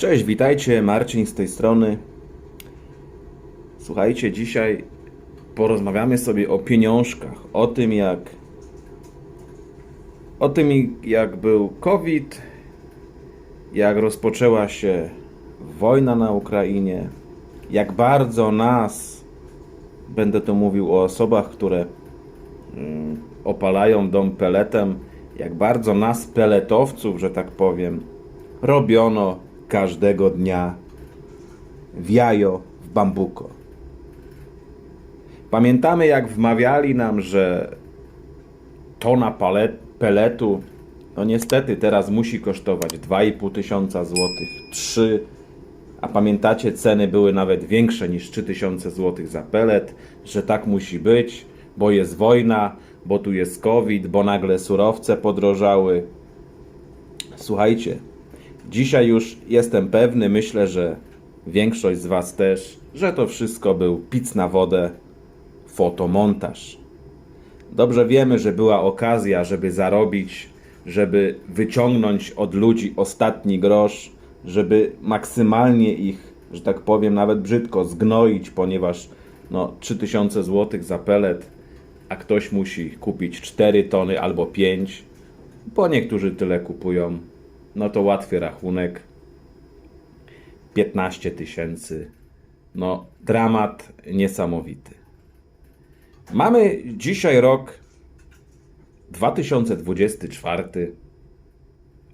Cześć, witajcie, Marcin z tej strony. Słuchajcie, dzisiaj porozmawiamy sobie o pieniążkach, o tym jak o tym jak był COVID, jak rozpoczęła się wojna na Ukrainie, jak bardzo nas będę tu mówił o osobach, które mm, opalają dom peletem, jak bardzo nas peletowców, że tak powiem, robiono każdego dnia w jajo w bambuko. Pamiętamy, jak wmawiali nam, że tona palet, peletu, no niestety teraz musi kosztować 2,5 tysiąca złotych, 3, a pamiętacie, ceny były nawet większe niż 3000 złotych za pelet, że tak musi być, bo jest wojna, bo tu jest COVID, bo nagle surowce podrożały. Słuchajcie, dzisiaj już jestem pewny, myślę, że większość z Was też, że to wszystko był pic na wodę, fotomontaż. Dobrze wiemy, że była okazja, żeby zarobić, żeby wyciągnąć od ludzi ostatni grosz, żeby maksymalnie ich, że tak powiem, nawet brzydko zgnoić, ponieważ no, 3000 zł za pelet, a ktoś musi kupić 4 tony albo 5, bo niektórzy tyle kupują, no to łatwy rachunek. 15 tysięcy. No, dramat niesamowity. Mamy dzisiaj rok 2024.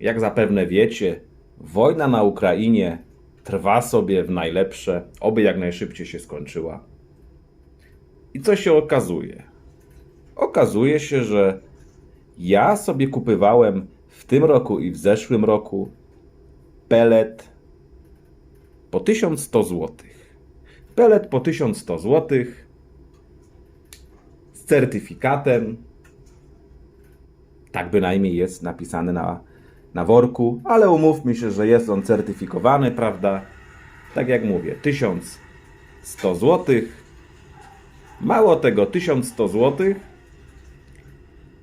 Jak zapewne wiecie, wojna na Ukrainie trwa sobie w najlepsze, oby jak najszybciej się skończyła. I co się okazuje? Okazuje się, że ja sobie kupywałem w tym roku i w zeszłym roku pelet po 1100 zł. Pelet po 1100 zł z certyfikatem. Tak bynajmniej jest napisane na, na worku, ale umówmy się, że jest on certyfikowany, prawda? Tak jak mówię, 1100 zł. Mało tego, 1100 zł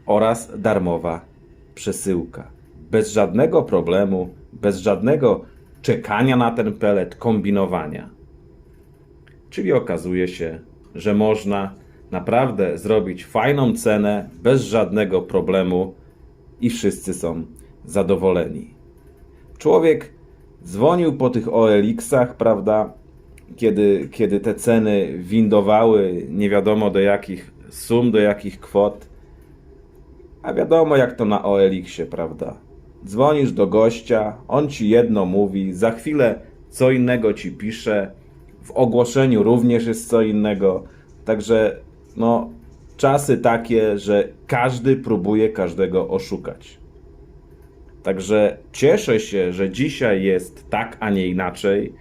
oraz darmowa przesyłka. Bez żadnego problemu, bez żadnego czekania na ten pelet, kombinowania. Czyli okazuje się, że można naprawdę zrobić fajną cenę bez żadnego problemu i wszyscy są zadowoleni. Człowiek dzwonił po tych OLX-ach, prawda, kiedy, kiedy te ceny windowały nie wiadomo do jakich sum, do jakich kwot. A wiadomo jak to na OLX-ie, prawda? Dzwonisz do gościa, on ci jedno mówi, za chwilę co innego ci pisze, w ogłoszeniu również jest co innego. Także no, czasy takie, że każdy próbuje każdego oszukać. Także cieszę się, że dzisiaj jest tak, a nie inaczej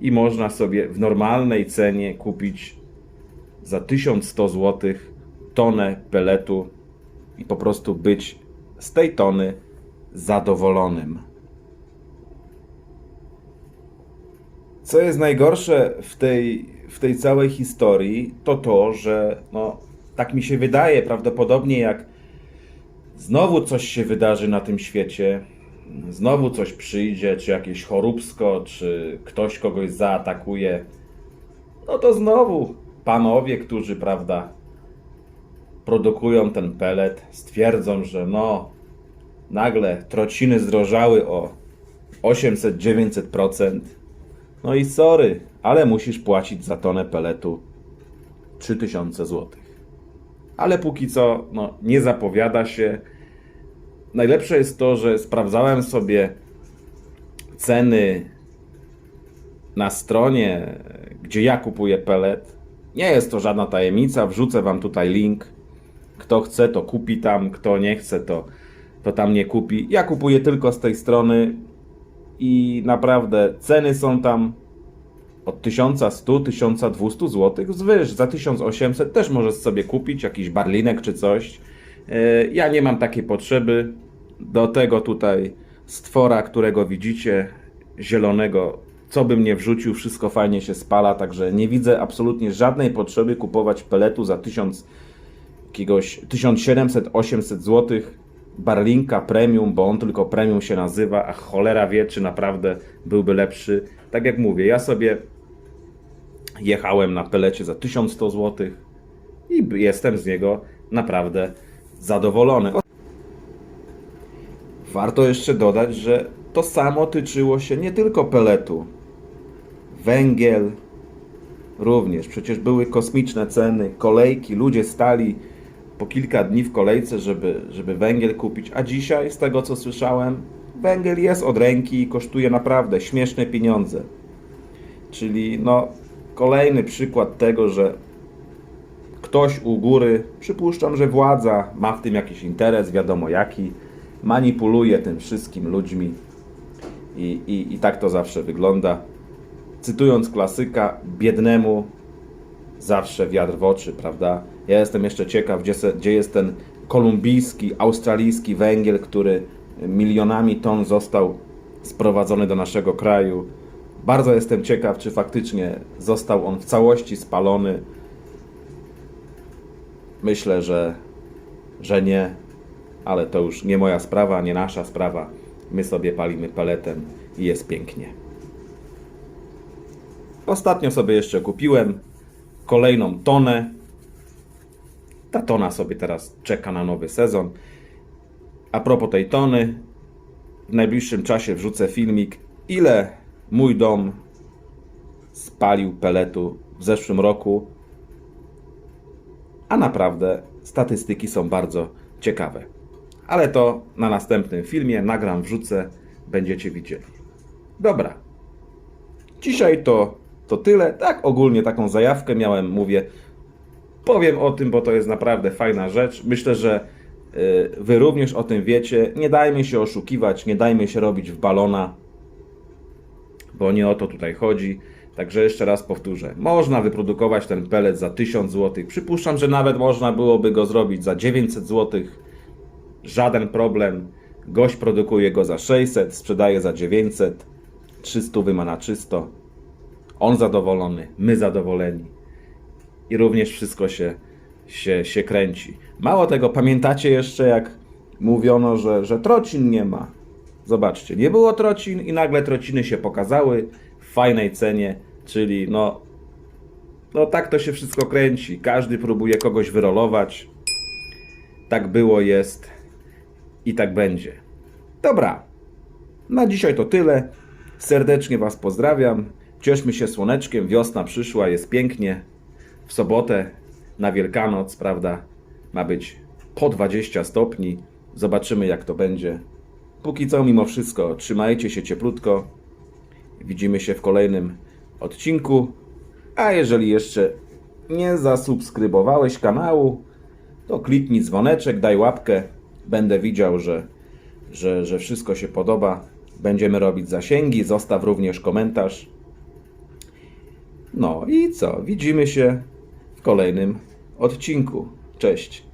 i można sobie w normalnej cenie kupić za 1100 zł tonę peletu i po prostu być z tej tony zadowolonym. Co jest najgorsze w tej, w tej całej historii, to to, że no, tak mi się wydaje, prawdopodobnie jak znowu coś się wydarzy na tym świecie, znowu coś przyjdzie, czy jakieś choróbsko, czy ktoś kogoś zaatakuje, no to znowu panowie, którzy, prawda, produkują ten pelet, stwierdzą, że no, nagle trociny zdrożały o 800-900%. No i sorry, ale musisz płacić za tonę peletu 3000 zł. Ale póki co, no, nie zapowiada się. Najlepsze jest to, że sprawdzałem sobie ceny na stronie, gdzie ja kupuję pelet. Nie jest to żadna tajemnica, wrzucę Wam tutaj link. Kto chce, to kupi tam, kto nie chce, to, to tam nie kupi. Ja kupuję tylko z tej strony i naprawdę ceny są tam od 1100-1200 zł wzwyż. Za 1800 też możesz sobie kupić jakiś barlinek czy coś. E, Ja nie mam takiej potrzeby. Do tego tutaj stwora, którego widzicie, zielonego, co bym nie wrzucił, wszystko fajnie się spala, także nie widzę absolutnie żadnej potrzeby kupować peletu za 1000 jakiegoś 1700-800 zł. Barlinka Premium, bo on tylko Premium się nazywa, a cholera wie, czy naprawdę byłby lepszy. Tak jak mówię, ja sobie jechałem na pelecie za 1100 zł i jestem z niego naprawdę zadowolony. Warto jeszcze dodać, że to samo tyczyło się nie tylko peletu. Węgiel również. Przecież były kosmiczne ceny, kolejki, ludzie stali po kilka dni w kolejce, żeby, żeby węgiel kupić. A dzisiaj, z tego co słyszałem, węgiel jest od ręki i kosztuje naprawdę śmieszne pieniądze. Czyli no, kolejny przykład tego, że ktoś u góry, przypuszczam, że władza ma w tym jakiś interes, wiadomo jaki, manipuluje tym wszystkim ludźmi i, i, i tak to zawsze wygląda. Cytując klasyka, biednemu zawsze wiatr w oczy, prawda? Ja jestem jeszcze ciekaw, gdzie, gdzie jest ten kolumbijski, australijski węgiel, który milionami ton został sprowadzony do naszego kraju. Bardzo jestem ciekaw, czy faktycznie został on w całości spalony. Myślę, że, że nie, ale to już nie moja sprawa, nie nasza sprawa. My sobie palimy peletem i jest pięknie. Ostatnio sobie jeszcze kupiłem kolejną tonę. Ta tona sobie teraz czeka na nowy sezon. A propos tej tony, w najbliższym czasie wrzucę filmik, ile mój dom spalił peletu w zeszłym roku. A naprawdę statystyki są bardzo ciekawe. Ale to na następnym filmie nagram, wrzucę, będziecie widzieli. Dobra. Dzisiaj to, to tyle. Tak ogólnie taką zajawkę miałem, mówię. Powiem o tym, bo to jest naprawdę fajna rzecz. Myślę, że y, wy również o tym wiecie. Nie dajmy się oszukiwać, nie dajmy się robić w balona, bo nie o to tutaj chodzi. Także jeszcze raz powtórzę. Można wyprodukować ten pelet za 1000 zł. Przypuszczam, że nawet można byłoby go zrobić za 900 zł. Żaden problem. Gość produkuje go za 600, sprzedaje za 900. 300 ma na czysto. On zadowolony, my zadowoleni. I również wszystko się, się, się kręci. Mało tego, pamiętacie jeszcze jak mówiono, że, że trocin nie ma. Zobaczcie, nie było trocin i nagle trociny się pokazały w fajnej cenie, czyli no, no tak to się wszystko kręci. Każdy próbuje kogoś wyrolować. Tak było, jest i tak będzie. Dobra, na dzisiaj to tyle. Serdecznie Was pozdrawiam. Cieszmy się słoneczkiem, wiosna przyszła, jest pięknie. W sobotę na Wielkanoc, prawda, ma być po 20 stopni. Zobaczymy jak to będzie. Póki co, mimo wszystko, trzymajcie się cieplutko. Widzimy się w kolejnym odcinku. A jeżeli jeszcze nie zasubskrybowałeś kanału, to kliknij dzwoneczek, daj łapkę. Będę widział, że, że, że wszystko się podoba. Będziemy robić zasięgi. Zostaw również komentarz. No i co? Widzimy się w kolejnym odcinku. Cześć.